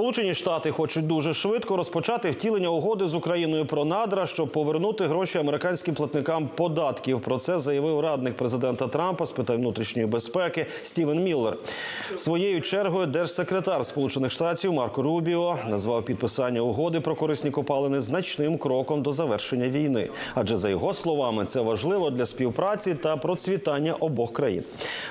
Сполучені Штати хочуть дуже швидко розпочати втілення угоди з Україною про надра, щоб повернути гроші американським платникам податків. Про це заявив радник президента Трампа з питань внутрішньої безпеки Стівен Міллер. Своєю чергою держсекретар Сполучених Штатів Марко Рубіо назвав підписання угоди про корисні копалини значним кроком до завершення війни. Адже за його словами, це важливо для співпраці та процвітання обох країн.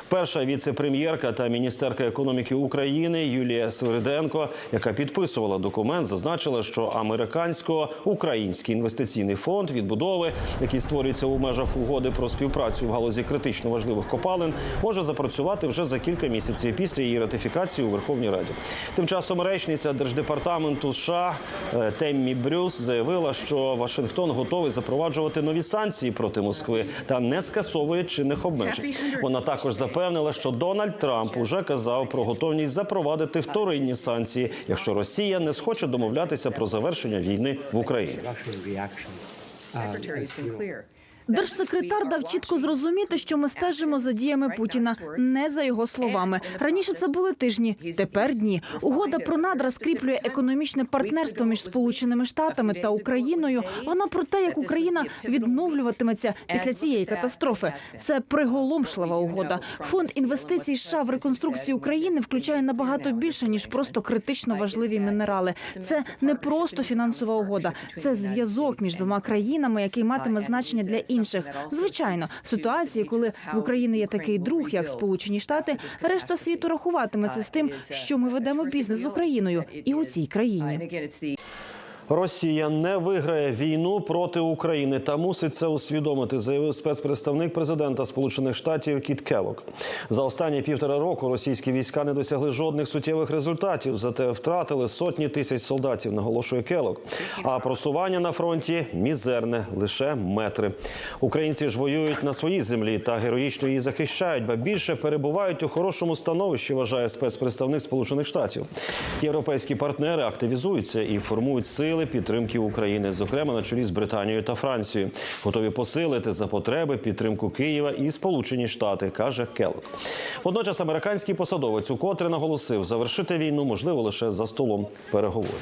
Перша віце-прем'єрка та міністерка економіки України Юлія Свириденко, яка підписувала документ, зазначила, що американсько-український інвестиційний фонд відбудови, який створюється у межах угоди про співпрацю в галузі критично важливих копалин, може запрацювати вже за кілька місяців після її ратифікації у Верховній Раді. Тим часом речниця держдепартаменту США е, Теммі Брюс заявила, що Вашингтон готовий запроваджувати нові санкції проти Москви та не скасовує чинних обмежень. Вона також запевнила, що Дональд Трамп уже казав про готовність запровадити вторинні санкції, якщо Росія не схоче домовлятися про завершення війни в Україні. Держсекретар дав чітко зрозуміти, що ми стежимо за діями Путіна, не за його словами. Раніше це були тижні, тепер дні. Угода про надра скріплює економічне партнерство між Сполученими Штатами та Україною. Вона про те, як Україна відновлюватиметься після цієї катастрофи. Це приголомшлива угода. Фонд інвестицій США в реконструкцію України включає набагато більше ніж просто критично важливі мінерали. Це не просто фінансова угода, це зв'язок між двома країнами, який матиме значення для інших. Звичайно, в ситуації, коли в Україні є такий друг, як Сполучені Штати, решта світу рахуватиметься з тим, що ми ведемо бізнес з Україною і у цій країні. Росія не виграє війну проти України та мусить це усвідомити, заявив спецпредставник президента Сполучених Штатів Кіт Келлог. За останні півтора року російські війська не досягли жодних суттєвих результатів, зате втратили сотні тисяч солдатів, наголошує Келлог. А просування на фронті мізерне, лише метри. Українці ж воюють на своїй землі та героїчно її захищають, ба більше перебувають у хорошому становищі, вважає спецпредставник Сполучених Штатів. Європейські партнери активізуються і формують сили підтримки України, зокрема на чолі з Британією та Францією, готові посилити за потреби підтримку Києва і Сполучені Штати, каже Келлог. Водночас американський посадовець укотре наголосив, завершити війну можливо лише за столом переговорів.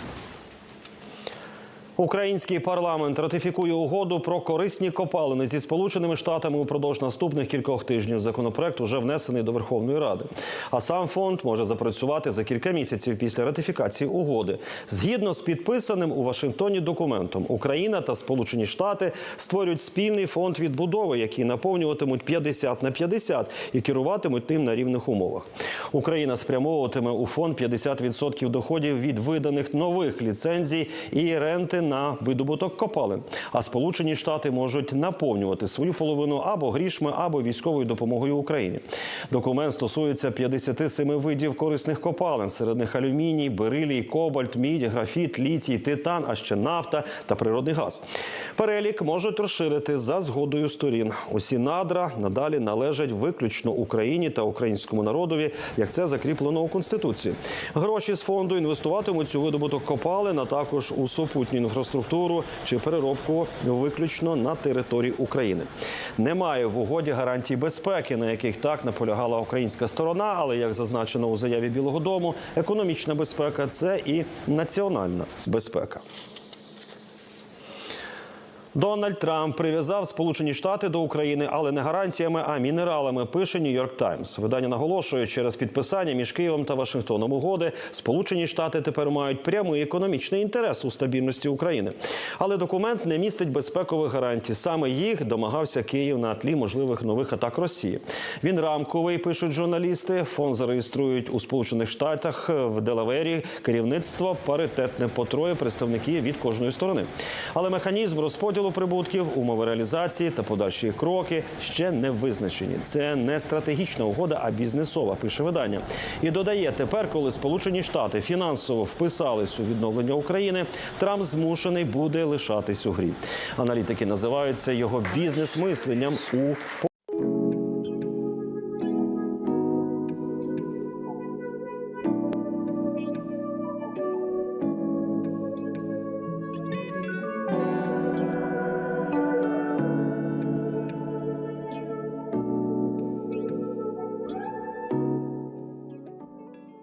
Український парламент ратифікує угоду про корисні копалини зі сполученими штатами упродовж наступних кількох тижнів. Законопроект уже внесений до Верховної Ради. А сам фонд може запрацювати за кілька місяців після ратифікації угоди. Згідно з підписаним у Вашингтоні документом, Україна та Сполучені Штати створюють спільний фонд відбудови, який наповнюватимуть 50 на 50 і керуватимуть ним на рівних умовах. Україна спрямовуватиме у фонд 50% доходів від виданих нових ліцензій і ренти на видобуток копалин. А Сполучені Штати можуть наповнювати свою половину або грішми, або військовою допомогою Україні. Документ стосується 57 видів корисних копалин. Серед них алюміній, берилій, кобальт, мідь, графіт, літій, титан, а ще нафта та природний газ. Перелік можуть розширити за згодою сторін. Усі надра надалі належать виключно Україні та українському народові, як це закріплено у конституції. Гроші з фонду інвестуватимуть у видобуток копалин, а також у супутню інфраструктуру чи переробку виключно на території України. Немає в угоді гарантій безпеки, на яких так наполягала українська сторона. Але як зазначено у заяві Білого Дому, економічна безпека це і національна безпека. Дональд Трамп прив'язав Сполучені Штати до України, але не гарантіями, а мінералами. Пише Нью-Йорк Таймс. Видання наголошує, через підписання між Києвом та Вашингтоном угоди Сполучені Штати тепер мають прямий економічний інтерес у стабільності України. Але документ не містить безпекових гарантій. Саме їх домагався Київ на тлі можливих нових атак Росії. Він рамковий, пишуть журналісти. Фонд зареєструють у Сполучених Штатах в Делавері керівництво паритетне по троє представників від кожної сторони. Але механізм розподілу прибутків, умови реалізації та подальші кроки ще не визначені. Це не стратегічна угода, а бізнесова, пише видання. І додає, тепер, коли Сполучені Штати фінансово вписались у відновлення України, Трамп змушений буде лишатись у грі. Аналітики називають це його бізнес-мисленням у